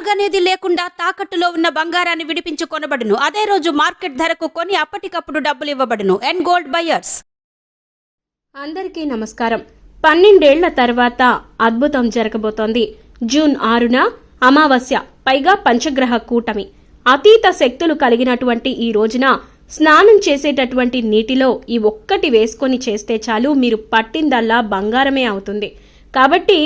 అడుగనేది లేకుండా తాకట్టులో ఉన్న బంగారాన్ని విడిపించి కొనబడును అదే రోజు మార్కెట్ ధరకు కొని అప్పటికప్పుడు డబ్బులు ఇవ్వబడును. అండ్ గోల్డ్ బయర్స్ అందరికీ నమస్కారం. పన్నెండేళ్ళ తర్వాత అద్భుతం జరగబోతోంది. జూన్ ఆరున అమావాస్య పైగా పంచగ్రహ కూటమి. అతీత శక్తులు కలిగినటువంటి ఈ రోజున స్నానం చేసేటటువంటి నీటిలో ఈ ఒక్కటి వేసుకొని చేస్తే చాలు మీరు పట్టిందల్లా బంగారమే అవుతుంది. కాబట్టి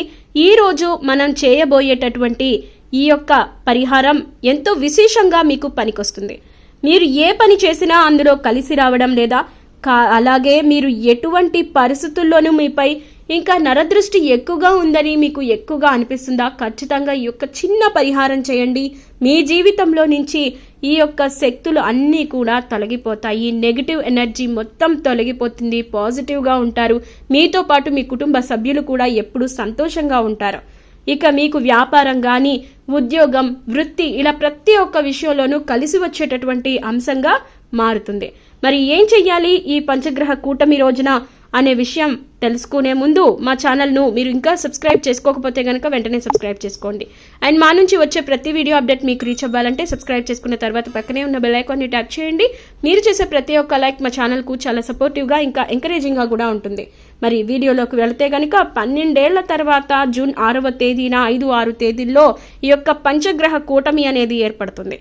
ఈ రోజు మనం చేయబోయేటటువంటి ఈ యొక్క పరిహారం ఎంతో విశేషంగా మీకు పనికొస్తుంది. మీరు ఏ పని చేసినా అందులో కలిసి రావడం లేదా కా- అలాగే మీరు ఎటువంటి పరిస్థితుల్లోనూ మీపై ఇంకా నరదృష్టి ఎక్కువగా ఉందని మీకు ఎక్కువగా అనిపిస్తుందా? ఖచ్చితంగా ఈ యొక్క చిన్న పరిహారం చేయండి. మీ జీవితంలో నుంచి ఈ యొక్క శక్తులు అన్నీ కూడా తొలగిపోతాయి. నెగిటివ్ ఎనర్జీ మొత్తం తొలగిపోతుంది. పాజిటివ్గా ఉంటారు. మీతో పాటు మీ కుటుంబ సభ్యులు కూడా ఎప్పుడూ సంతోషంగా ఉంటారు. ఇక మీకు వ్యాపారం కానీ ఉద్యోగం వృత్తి ఇలా ప్రతి ఒక్క విషయంలోనూ కలిసి వచ్చేటటువంటి అంశంగా మారుతుంది. మరి ఏం చెయ్యాలి ఈ పంచగ్రహ కూటమి రోజున? అనే విషయం తెలుసుకునే ముందు మా ఛానల్ను మీరు ఇంకా సబ్స్క్రైబ్ చేసుకోకపోతే కనుక వెంటనే సబ్స్క్రైబ్ చేసుకోండి. అండ్ మా నుంచి వచ్చే ప్రతి వీడియో అప్డేట్ మీకు రీచ్ అవ్వాలంటే సబ్స్క్రైబ్ చేసుకున్న తర్వాత పక్కనే ఉన్న బెలైకాన్ని ట్యాప్ చేయండి. మీరు చేసే ప్రతి ఒక్క లైక్ మా ఛానల్కు చాలా సపోర్టివ్గా ఇంకా ఎంకరేజింగ్గా కూడా ఉంటుంది. మరి వీడియోలోకి వెళితే కనుక పన్నెండేళ్ళ తర్వాత జూన్ ఆరవ తేదీన ఐదు ఆరు తేదీల్లో ఈ యొక్క పంచగ్రహ కూటమి అనేది ఏర్పడుతుంది.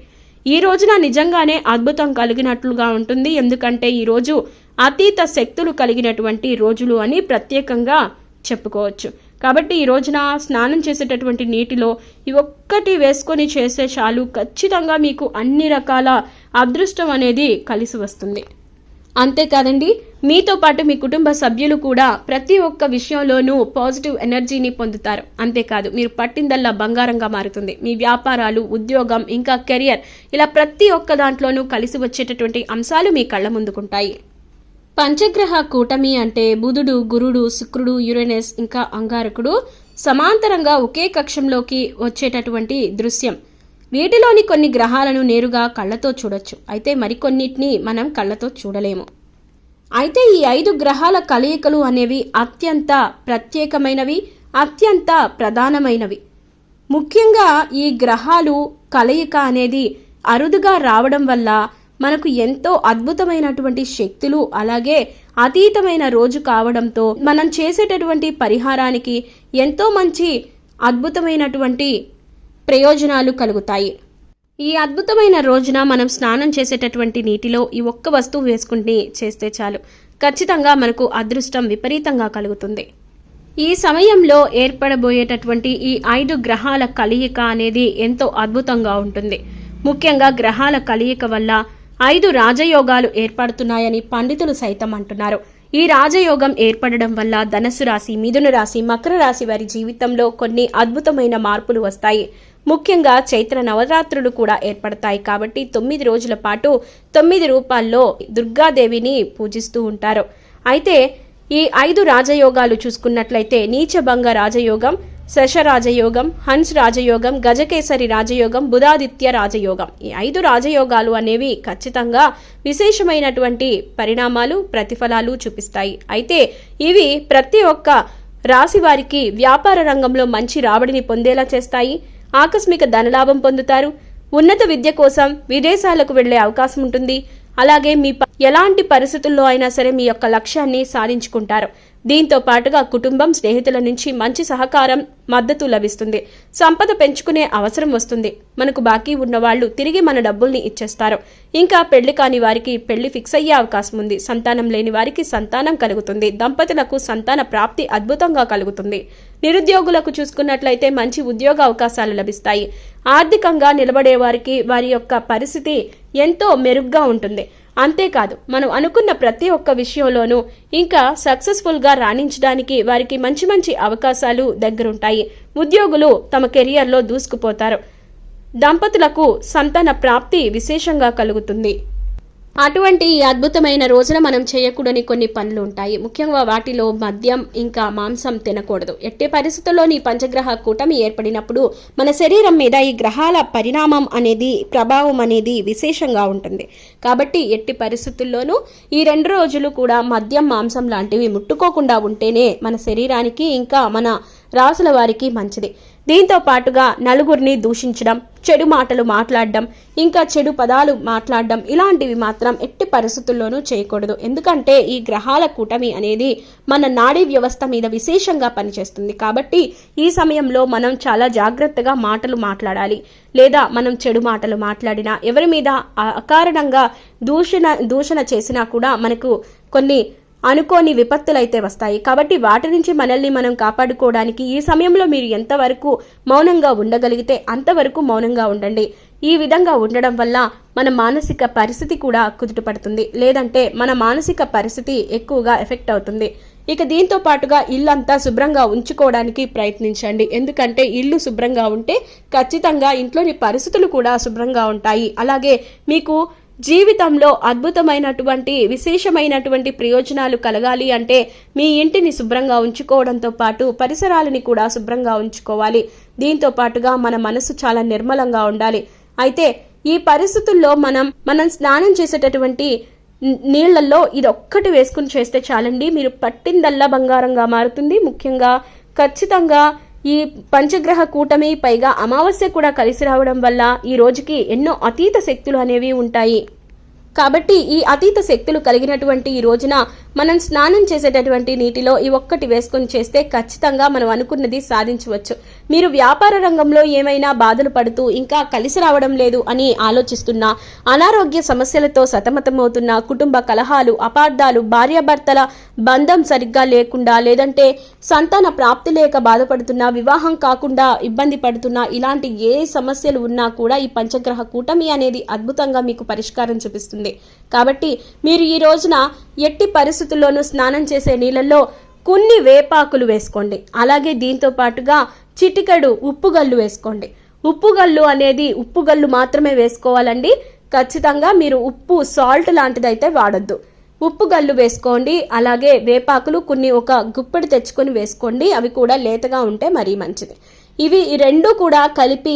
ఈ రోజున నిజంగానే అద్భుతం కలిగినట్లుగా ఉంటుంది. ఎందుకంటే ఈరోజు అతీత శక్తులు కలిగినటువంటి రోజులు అని ప్రత్యేకంగా చెప్పుకోవచ్చు. కాబట్టి ఈ రోజున స్నానం చేసేటటువంటి నీటిలో ఈ ఒక్కటి వేసుకొని చేసే చాలు ఖచ్చితంగా మీకు అన్ని రకాల అదృష్టం అనేది కలిసి వస్తుంది. అంతేకాదండి మీతో పాటు మీ కుటుంబ సభ్యులు కూడా ప్రతి ఒక్క విషయంలోనూ పాజిటివ్ ఎనర్జీని పొందుతారు. అంతేకాదు మీరు పట్టిందల్లా బంగారంగా మారుతుంది. మీ వ్యాపారాలు ఉద్యోగం ఇంకా కెరియర్ ఇలా ప్రతి ఒక్క దాంట్లోనూ కలిసి వచ్చేటటువంటి అంశాలు మీ కళ్ళ ముందుకుంటాయి. పంచగ్రహ కూటమి అంటే బుధుడు గురుడు శుక్రుడు యురేనస్ ఇంకా అంగారకుడు సమాంతరంగా ఒకే కక్షంలోకి వచ్చేటటువంటి దృశ్యం. వీటిలోని కొన్ని గ్రహాలను నేరుగా కళ్ళతో చూడొచ్చు. అయితే మరికొన్నిటిని మనం కళ్ళతో చూడలేము. అయితే ఈ ఐదు గ్రహాల కలయికలు అనేవి అత్యంత ప్రత్యేకమైనవి అత్యంత ప్రధానమైనవి. ముఖ్యంగా ఈ గ్రహాలు కలయిక అనేది అరుదుగా రావడం వల్ల మనకు ఎంతో అద్భుతమైనటువంటి శక్తులు అలాగే అతీతమైన రోజు కావడంతో మనం చేసేటటువంటి పరిహారానికి ఎంతో మంచి అద్భుతమైనటువంటి ప్రయోజనాలు కలుగుతాయి. ఈ అద్భుతమైన రోజున మనం స్నానం చేసేటటువంటి నీటిలో ఈ ఒక్క వస్తువు వేసుకుంటే చేస్తే చాలు. ఖచ్చితంగా మనకు అదృష్టం విపరీతంగా కలుగుతుంది. ఈ సమయంలో ఏర్పడబోయేటటువంటి ఈ ఐదు గ్రహాల కలయిక అనేది ఎంతో అద్భుతంగా ఉంటుంది. ముఖ్యంగా గ్రహాల కలయిక వల్ల ఐదు రాజయోగాలు ఏర్పడుతున్నాయని పండితులు సైతం అంటున్నారు. ఈ రాజయోగం ఏర్పడడం వల్ల ధనస్సు రాశి మిథున రాశి మకర రాశి వారి జీవితంలో కొన్ని అద్భుతమైన మార్పులు వస్తాయి. ముఖ్యంగా చైత్ర నవరాత్రులు కూడా ఏర్పడతాయి కాబట్టి తొమ్మిది రోజుల పాటు తొమ్మిది రూపాల్లో దుర్గాదేవిని పూజిస్తూ ఉంటారు. అయితే ఈ ఐదు రాజయోగాలు చూసుకున్నట్లయితే నీచభంగ రాజయోగం శశ రాజయోగం హన్స్ రాజయోగం గజకేసరి రాజయోగం బుధాదిత్య రాజయోగం. ఈ ఐదు రాజయోగాలు అనేవి ఖచ్చితంగా విశేషమైనటువంటి పరిణామాలు ప్రతిఫలాలు చూపిస్తాయి. అయితే ఇవి ప్రతి ఒక్క రాశి వారికి వ్యాపార రంగంలో మంచి రాబడిని పొందేలా చేస్తాయి. ఆకస్మిక ధనలాభం పొందుతారు. ఉన్నత విద్య కోసం విదేశాలకు వెళ్ళే అవకాశం ఉంటుంది. అలాగే మీ ఎలాంటి పరిస్థితుల్లో అయినా సరే మీ యొక్క లక్ష్యాన్ని సాధించుకుంటారు. దీంతో పాటుగా కుటుంబం స్నేహితుల నుంచి మంచి సహకారం మద్దతు లభిస్తుంది. సంపద పెంచుకునే అవసరం వస్తుంది. మనకు బాకీ ఉన్న వాళ్ళు తిరిగి మన డబ్బుల్ని ఇచ్చేస్తారు. ఇంకా పెళ్ళి కాని వారికి పెళ్ళి ఫిక్స్ అయ్యే అవకాశం ఉంది. సంతానం లేని వారికి సంతానం కలుగుతుంది. దంపతులకు సంతాన ప్రాప్తి అద్భుతంగా కలుగుతుంది. నిరుద్యోగులకు చూసుకున్నట్లయితే మంచి ఉద్యోగ అవకాశాలు లభిస్తాయి. ఆర్థికంగా నిలబడే వారికి వారి యొక్క పరిస్థితి ఎంతో మెరుగ్గా ఉంటుంది. అంతేకాదు మనం అనుకున్న ప్రతి ఒక్క విషయంలోనూ ఇంకా సక్సెస్ఫుల్గా రాణించడానికి వారికి మంచి మంచి అవకాశాలు దగ్గరుంటాయి. ఉద్యోగులు తమ కెరియర్లో దూసుకుపోతారు. దంపతులకు సంతాన ప్రాప్తి విశేషంగా కలుగుతుంది. అటువంటి ఈ అద్భుతమైన రోజున మనం చేయకూడని కొన్ని పనులు ఉంటాయి. ముఖ్యంగా వాటిలో మద్యం ఇంకా మాంసం తినకూడదు. ఎట్టి పరిస్థితుల్లోని పంచగ్రహ కూటమి ఏర్పడినప్పుడు మన శరీరం మీద ఈ గ్రహాల పరిణామం అనేది ప్రభావం అనేది విశేషంగా ఉంటుంది. కాబట్టి ఎట్టి పరిస్థితుల్లోనూ ఈ రెండు రోజులు కూడా మద్యం మాంసం లాంటివి ముట్టుకోకుండా ఉంటేనే మన శరీరానికి ఇంకా మన రాసుల వారికి మంచిది. దీంతో పాటుగా నలుగురిని దూషించడం చెడు మాటలు మాట్లాడడం ఇంకా చెడు పదాలు మాట్లాడడం ఇలాంటివి మాత్రం ఎట్టి పరిస్థితుల్లోనూ చేయకూడదు. ఎందుకంటే ఈ గ్రహాల కూటమి అనేది మన నాడీ వ్యవస్థ మీద విశేషంగా పనిచేస్తుంది. కాబట్టి ఈ సమయంలో మనం చాలా జాగ్రత్తగా మాటలు మాట్లాడాలి. లేదా మనం చెడు మాటలు మాట్లాడినా ఎవరి మీద అకారణంగా దూషణ దూషణ చేసినా కూడా మనకు కొన్ని అనుకోని విపత్తులైతే వస్తాయి. కాబట్టి వాటి నుంచి మనల్ని మనం కాపాడుకోవడానికి ఈ సమయంలో మీరు ఎంతవరకు మౌనంగా ఉండగలిగితే అంతవరకు మౌనంగా ఉండండి. ఈ విధంగా ఉండడం వల్ల మన మానసిక పరిస్థితి కూడా కుదుటపడుతుంది. లేదంటే మన మానసిక పరిస్థితి ఎక్కువగా ఎఫెక్ట్ అవుతుంది. ఇక దీంతో పాటుగా ఇల్లంతా శుభ్రంగా ఉంచుకోవడానికి ప్రయత్నించండి. ఎందుకంటే ఇల్లు శుభ్రంగా ఉంటే ఖచ్చితంగా ఇంట్లోని పరిస్థితులు కూడా శుభ్రంగా ఉంటాయి. అలాగే మీకు జీవితంలో అద్భుతమైనటువంటి విశేషమైనటువంటి ప్రయోజనాలు కలగాలి అంటే మీ ఇంటిని శుభ్రంగా ఉంచుకోవడంతో పాటు పరిసరాలని కూడా శుభ్రంగా ఉంచుకోవాలి. దీంతో పాటుగా మన మనసు చాలా నిర్మలంగా ఉండాలి. అయితే ఈ పరిస్థితుల్లో మనం మనం స్నానం చేసేటటువంటి నీళ్ళలో ఇది ఒక్కటి వేసుకుని చేస్తే చాలండి. మీరు పట్టిందల్లా బంగారంగా మారుతుంది. ముఖ్యంగా ఖచ్చితంగా ఈ పంచగ్రహ కూటమి పైగా అమావాస్య కూడా కలిసి రావడం వల్ల ఈ రోజుకి ఎన్నో అతీత శక్తులు అనేవి ఉంటాయి. కాబట్టి ఈ అతీత శక్తులు కలిగినటువంటి ఈ రోజున మనం స్నానం చేసేటటువంటి నీటిలో ఈ ఒక్కటి వేసుకొని చేస్తే ఖచ్చితంగా మనం అనుకున్నది సాధించవచ్చు. మీరు వ్యాపార రంగంలో ఏమైనా బాధలు పడుతూ ఇంకా కలిసి రావడం లేదు అని ఆలోచిస్తున్నా అనారోగ్య సమస్యలతో సతమతమవుతున్న కుటుంబ కలహాలు అపార్థాలు భార్యాభర్తల బంధం సరిగ్గా లేకుండా లేదంటే సంతాన ప్రాప్తి లేక బాధపడుతున్నా వివాహం కాకుండా ఇబ్బంది పడుతున్నా ఇలాంటి ఏ సమస్యలు ఉన్నా కూడా ఈ పంచగ్రహ కూటమి అనేది అద్భుతంగా మీకు పరిష్కారం చూపిస్తుంది. కాబట్టి మీరు ఈ రోజున ఎట్టి పరిస్థితుల్లోనూ స్నానం చేసే నీళ్ళల్లో కొన్ని వేపాకులు వేసుకోండి. అలాగే దీంతో పాటుగా చిటికెడు ఉప్పుగల్లు వేసుకోండి. ఉప్పుగల్లు అనేది ఉప్పుగల్లు మాత్రమే వేసుకోవాలండి. ఖచ్చితంగా మీరు ఉప్పు సాల్ట్ లాంటిదైతే వాడొద్దు. ఉప్పు గల్లు వేసుకోండి. అలాగే వేపాకులు కొన్ని ఒక గుప్పెడు తెచ్చుకొని వేసుకోండి. అవి కూడా లేతగా ఉంటే మరీ మంచిది. ఇవి ఈ రెండు కూడా కలిపి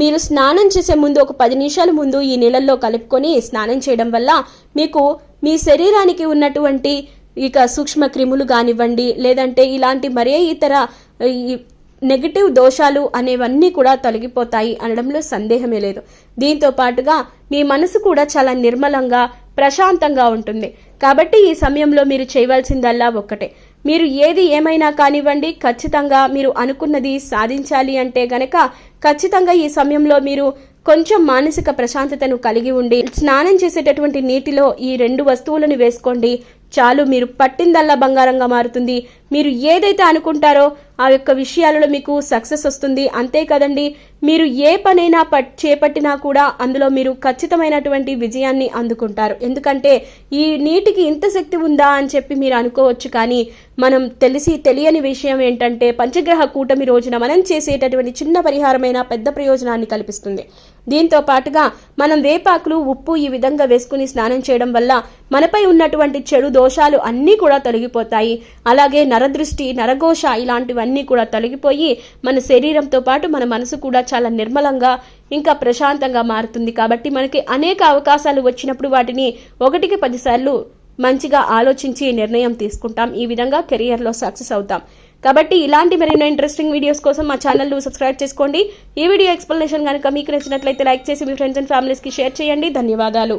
మీరు స్నానం చేసే ముందు ఒక పది నిమిషాల ముందు ఈ నీళ్ళల్లో కలుపుకొని స్నానం చేయడం వల్ల మీకు మీ శరీరానికి ఉన్నటువంటి ఇక సూక్ష్మ క్రిములు కానివ్వండి లేదంటే ఇలాంటి మరే ఇతర ఈ నెగిటివ్ దోషాలు అనేవన్నీ కూడా తొలగిపోతాయి అనడంలో సందేహమే లేదు. దీంతో పాటుగా మీ మనసు కూడా చాలా నిర్మలంగా ప్రశాంతంగా ఉంటుంది. కాబట్టి ఈ సమయంలో మీరు చేయవలసిందల్లా ఒక్కటే. మీరు ఏది ఏమైనా కానివ్వండి ఖచ్చితంగా మీరు అనుకున్నది సాధించాలి అంటే గనక ఖచ్చితంగా ఈ సమయంలో మీరు కొంచెం మానసిక ప్రశాంతతను కలిగి ఉండి స్నానం చేసేటటువంటి నీటిలో ఈ రెండు వస్తువులను వేసుకోండి. చాలు మీరు పట్టిందల్లా బంగారంగా మారుతుంది. మీరు ఏదైతే అనుకుంటారో ఆ యొక్క విషయాలలో మీకు సక్సెస్ వస్తుంది. అంతే కదండి. మీరు ఏ పనైనా పట్ చేపట్టినా కూడా అందులో మీరు ఖచ్చితమైనటువంటి విజయాన్ని అందుకుంటారు. ఎందుకంటే ఈ నీటికి ఇంత శక్తి ఉందా అని చెప్పి మీరు అనుకోవచ్చు కానీ మనం తెలిసి తెలియని విషయం ఏంటంటే పంచగ్రహ కూటమి రోజున మనం చేసేటటువంటి చిన్న పరిహారమైన పెద్ద ప్రయోజనాన్ని కల్పిస్తుంది. దీంతో పాటుగా మనం వేపాకులు ఉప్పు ఈ విధంగా వేసుకుని స్నానం చేయడం వల్ల మనపై ఉన్నటువంటి చెడు దోషాలు అన్నీ కూడా తొలగిపోతాయి. అలాగే నరదృష్టి నరఘోష ఇలాంటివన్నీ కూడా తొలగిపోయి మన శరీరంతో పాటు మన మనసు కూడా చాలా నిర్మలంగా ఇంకా ప్రశాంతంగా మారుతుంది. కాబట్టి మనకి అనేక అవకాశాలు వచ్చినప్పుడు వాటిని ఒకటికి పదిసార్లు మంచిగా ఆలోచించి నిర్ణయం తీసుకుంటాం. ఈ విధంగా కెరియర్లో సక్సెస్ అవుతాం. కాబట్టి ఇలాంటి మరిన్నో ఇంట్రెస్టింగ్ వీడియోస్ కోసం మా ఛానల్ను సబ్స్క్రైబ్ చేసుకోండి. ఈ వీడియో ఎక్స్ప్లెనేషన్ కనుక మీకు నచ్చినట్లయితే లైక్ చేసి మీ ఫ్రెండ్స్ అండ్ ఫ్యామిలీస్కి షేర్ చేయండి. ధన్యవాదాలు.